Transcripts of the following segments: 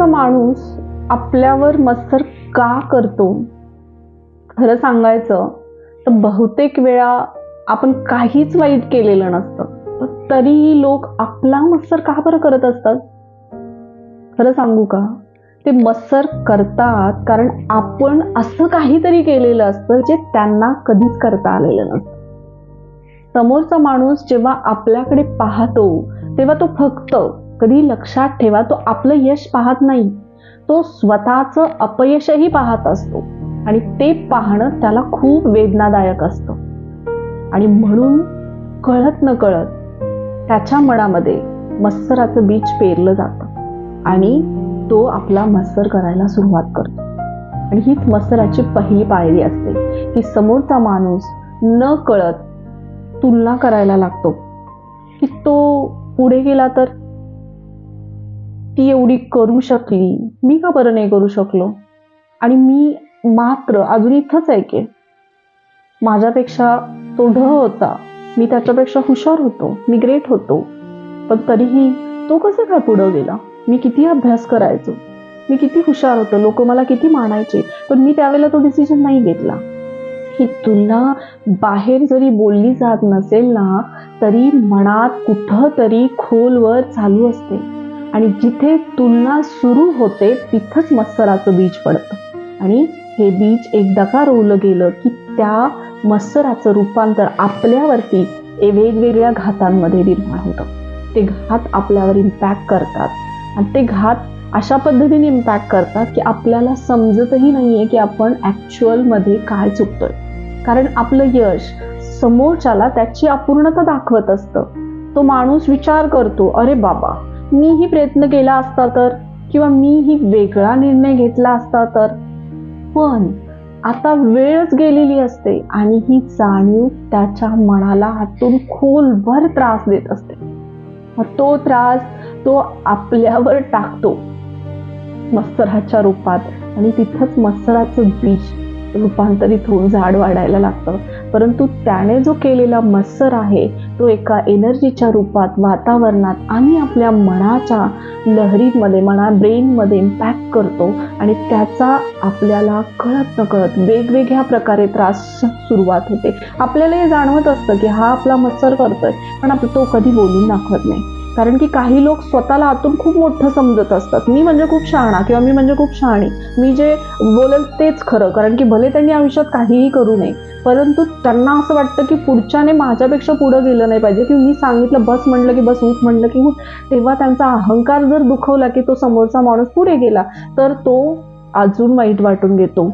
समोरचा माणूस आपल्यावर मत्सर का करतो? खरं सांगायचं तर बहुतेक वेळा आपण काहीच वाईट केलेलं नसतं. तरीही लोक आपला मत्सर का बरं करत असतात? खरं सांगू का? ते मत्सर करतात कारण आपण असं काहीतरी केलेलं असतं जे त्यांना कधीच करता आलेलं नसतं. समोरचा माणूस जेव्हा आपल्याकडे पाहतो तेव्हा तो फक्त कधी लक्षात ठेवा तो आपलं यश पाहत नाही. तो स्वतःचं अपयशही पाहत असतो. आणि ते पाहणं त्याला खूप वेदनादायक असतं. आणि म्हणून कळत न कळत त्याच्या मनामध्ये मत्सराचं बीज पेरलं जातं. आणि तो आपला मत्सर करायला सुरुवात करतो. आणि हीच मत्सराची पहिली पायरी असते. की समोरचा माणूस न कळत तुलना करायला लागतो. की तो पुढे गेला तर? ती एवढी करू शकली? मी का बरं नाही करू शकलो? आणि मी मात्र अजून इथंच आहे की. माझ्यापेक्षा तो ढ होता. मी त्याच्यापेक्षा हुशार होतो. मी ग्रेट होतो. पण तरीही तो कसं काय पुढं गेला? मी किती अभ्यास करायचो? मी किती हुशार होतो? लोक मला किती मानायचे? पण मी त्यावेळेला तो डिसिजन नाही घेतला. की तुला बाहेर जरी बोलली जात नसेल ना तरी मनात कुठं तरी खोलवर चालू असते. आणि जिथे तुलना सुरू होते तिथंच मत्सराचं बीज पडतं. आणि हे बीज एकदा का रोवलं गेलं की त्या मत्सराचं रूपांतर आपल्यावरती वेगवेगळ्या घातांमध्ये निर्माण होतं. ते घात आपल्यावर इम्पॅक्ट करतात. आणि ते घात अशा पद्धतीने इम्पॅक्ट करतात की आपल्याला समजतही नाहीये की आपण ॲक्च्युअलमध्ये काय चुकतोय. कारण आपलं यश समोरच्याला त्याची अपूर्णता दाखवत असतं. तो माणूस विचार करतो अरे बाबा मीही प्रयत्न केला असता तर किंवा मीही वेगळा निर्णय घेतला असता तर. पण आता वेळच गेलेली असते आणि ही जाणीव त्याच्या मनाला हातून खोलभर त्रास देत असते. तो त्रास तो आपल्यावर टाकतो. मत्सराच्या रूपात आणि तिथंच मत्सराचं बीज रूपांतरित होऊन झाड वाढायला लागतं. परंतु त्याने जो केलेला मत्सर आहे तो एका एनर्जीच्या रूपात वातावरणात आणि आपल्या मनाच्या लहरीमध्ये मना ब्रेनमध्ये इम्पॅक्ट करतो आणि त्याचा आपल्याला कळत न कळत वेगवेगळ्या प्रकारे त्रास सुरुवात होते. आपल्याला हे जाणवत असतं की हा आपला मत्सर करतोय पण आपण तो कधी बोलून दाखवत नाही. कारण की काही लोक स्वतःला आतून खूप मोठं समजत असतात. मी म्हणजे खूप शहाणा किंवा मी म्हणजे खूप शहाणी. मी जे बोलेल तेच खरं कारण की भले त्यांनी आयुष्यात काहीही करू नये परंतु त्यांना असं वाटतं की पुढच्याने माझ्यापेक्षा पुढं गेलं नाही पाहिजे. की मी सांगितलं बस म्हणलं की बस उठ म्हणलं की उठ तेव्हा त्यांचा अहंकार जर दुखवला की तो समोरचा माणूस पुढे गेला तर तो अजून वाईट वाटून घेतो.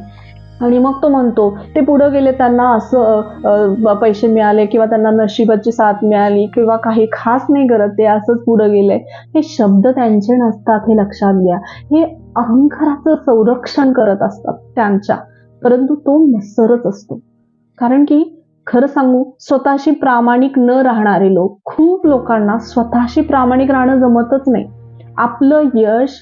आणि मग तो म्हणतो ते पुढं गेले त्यांना असं पैसे मिळाले किंवा त्यांना नशिबाची साथ मिळाली किंवा काही खास नाही करत ते असंच पुढं गेलंय हे शब्द त्यांचे नसतात हे लक्षात घ्या. हे अहंकाराचं संरक्षण करत असतात त्यांच्या. परंतु तो मत्सरच असतो. कारण की खरं सांगू स्वतःशी प्रामाणिक न राहणारे लोक खूप लोकांना स्वतःशी प्रामाणिक राहणं जमतच नाही. आपलं यश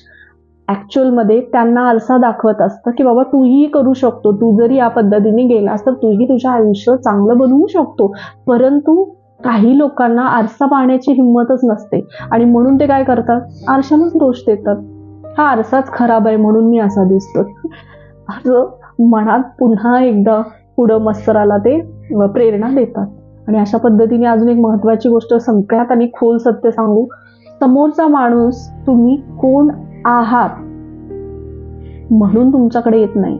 ॲक्च्युअलमध्ये त्यांना आरसा दाखवत असतं की बाबा तूही करू शकतो तू जरी या पद्धतीने गेलास तर तूही तुझं आयुष्य चांगलं बनवू शकतो. परंतु काही लोकांना आरसा पाहण्याची हिंमतच नसते. आणि म्हणून ते काय करतात? आरशालाच दोष देतात. हा आरसाच खराब आहे म्हणून मी असा दिसतो. असं मनात पुन्हा एकदा पुढं मत्सराला ते प्रेरणा देतात. आणि अशा पद्धतीने अजून एक महत्वाची गोष्ट सगळ्यात आणि खोल सत्य सांगू. समोरचा माणूस तुम्ही कोण आहात. म्हणून तुमच्याकडे येत नाही.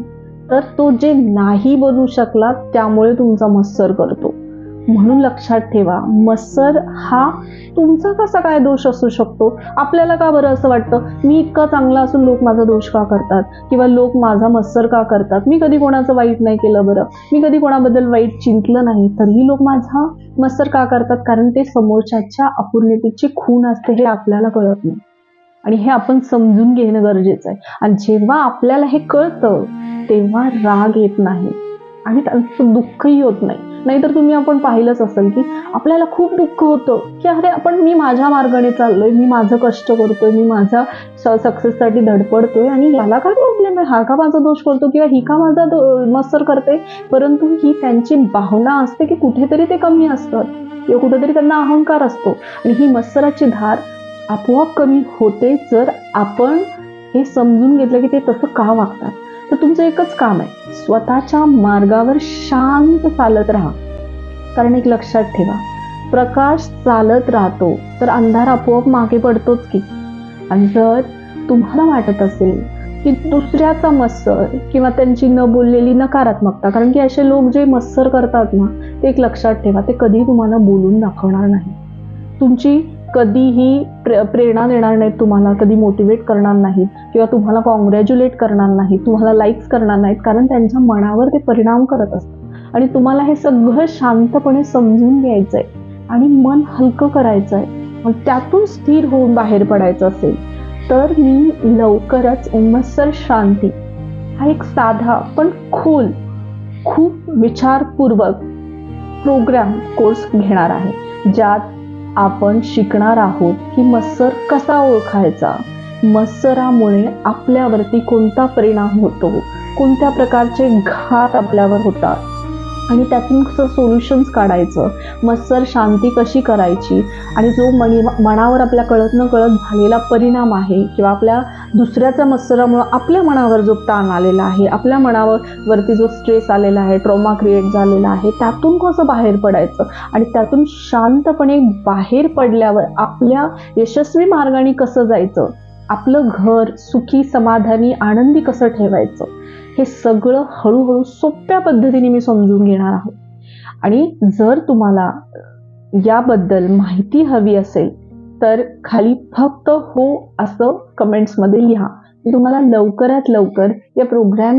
तर तो जे नाही बनू शकला त्यामुळे तुमचा मत्सर करतो. म्हणून लक्षात ठेवा मत्सर हा तुमचा कसा काय दोष असू शकतो? आपल्याला का बरं असं वाटतं? मी इतका चांगला असून लोक माझा दोष का करतात? किंवा लोक माझा मत्सर का करतात? मी कधी कोणाचं वाईट नाही केलं बरं? मी कधी कोणाबद्दल वाईट चिंतलं नाही? तरीही लोक माझा मत्सर का करतात? कारण ते समोरच्याच्या अपूर्णतेची खून असते हे आपल्याला कळत नाही. आणि हे आपण समजून घेणं गरजेचं आहे. आणि जेव्हा आपल्याला हे कळतं तेव्हा राग येत नाही. आणि त्यांचं दुःखही होत नाही. नाहीतर तुम्ही आपण पाहिलंच असेल की आपल्याला खूप दुःख होतं की अरे आपण मी माझ्या मार्गाने चाललोय मी माझं कष्ट करतोय मी माझ्या सक्सेससाठी धडपडतोय आणि याला काय प्रॉब्लेम आहे? हा का माझा दोष करतो किंवा ही का माझा मत्सर करते? परंतु ही त्यांची भावना असते की कुठेतरी ते कमी असतात. किंवा कुठेतरी त्यांना अहंकार असतो. आणि ही मत्सराची धार आपोआप कमी होते जर आपण हे समजून घेतलं की ते तसं का वागतात. तर तुमचं एकच काम आहे. स्वतःच्या मार्गावर शांत चालत राहा. कारण एक लक्षात ठेवा. प्रकाश चालत राहतो तर अंधार आपोआप मागे पडतोच की. आणि जर तुम्हाला वाटत असेल की दुसऱ्याचा मत्सर किंवा त्यांची न बोललेली नकारात्मकता कारण की असे लोक जे मत्सर करतात ना ते एक लक्षात ठेवा ते कधी तुम्हाला बोलून दाखवणार नाही. तुमची कधीही प्रे प्रेरणा देणार नाहीत तुम्हाला कधी मोटिवेट करणार नाहीत किंवा तुम्हाला कॉंग्रॅच्युलेट करणार नाहीत तुम्हाला लाईक्स करणार नाहीत कारण त्यांच्या मनावर ते परिणाम करत असतात. आणि तुम्हाला हे सगळं शांतपणे समजून घ्यायचं आहे आणि मन हलकं करायचं आहे मग त्यातून स्थिर होऊन बाहेर पडायचं असेल तर मी लवकरच उमसर शांती हा एक साधा पण खोल खूप विचारपूर्वक प्रोग्राम कोर्स घेणार आहे. ज्यात आपण शिकणार आहोत की मत्सर कसा ओळखायचा? मत्सरामुळे आपल्यावरती कोणता परिणाम होतो? कोणत्या प्रकारचे घात आपल्यावर होतात? आणि त्यातून कसं सोल्युशन्स काढायचं? मत्सर शांती कशी करायची? आणि जो मनी मनावर आपल्या कळत न कळत झालेला परिणाम आहे किंवा आपल्या दुसऱ्याच्या मत्सरामुळं आपल्या मनावर जो ताण आलेला आहे आपल्या मनावर वरती जो स्ट्रेस आलेला आहे ट्रॉमा क्रिएट झालेला आहे त्यातून कसं बाहेर पडायचं? आणि त्यातून शांतपणे बाहेर पडल्यावर आपल्या यशस्वी मार्गाने कसं जायचं? आपलं घर सुखी समाधानी आनंदी कसं ठेवायचं? हे सगळं हळूहळू सोप्या पद्धतीने मी समजून घेणार आहोत. आणि जर तुम्हाला याबद्दल माहिती हवी असेल तर खाली फक्त हो असं कमेंट्समध्ये लिहा. मी तुम्हाला लवकरात लवकर या प्रोग्राम